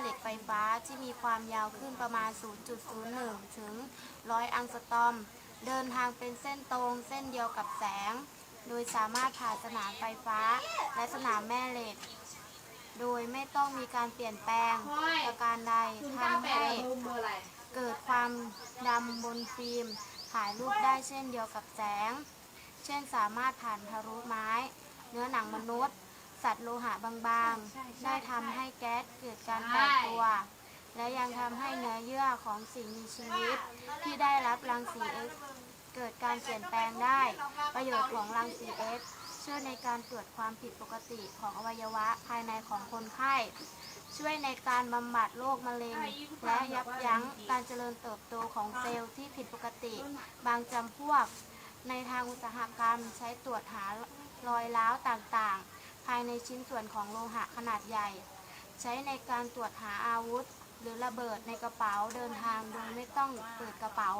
เหล็กไฟฟ้าที่มีความยาวขึ้นประมาณ 0.01 ถึง 100 อังสตอม เดินทางเป็นเส้นตรงเส้นเดียวกับแสง โดยสามารถผ่านสนามไฟฟ้าและสนามแม่เหล็ก โดยไม่ต้องมีการเปลี่ยนแปลงประการใดทำให้เบอร์เบอร์อะไรเกิดความดำบนฟิล์มถ่ายรูปได้เช่นเดียวกับแสง เช่นสามารถผ่านทะลุไม้ เนื้อหนังมนุษย์ สัตว์โลหะบางๆ ได้ทำให้แก๊สเกิดการแตกตัว และยังทำให้เนื้อเยื่อของสิ่งมีชีวิต ที่ได้รับรังสี X เกิดการเปลี่ยนแปลงได้ ประโยชน์ของรังสี X ช่วยในการตรวจความผิดปกติของอวัยวะภายในของคนไข้ ช่วยในการบำบัดโรคมะเร็ง และยับยั้งการเจริญเติบโตของเซลล์ที่ผิดปกติ บางจำพวก ในทางอุตสาหกรรมใช้ตรวจหารอยร้าวต่างๆ ภายในชิ้นส่วนของโลหะขนาดใหญ่ ใช้ในการตรวจหาอาวุธ หรือระเบิดในกระเป๋าเดินทางโดยไม่ต้องเปิดกระเป๋า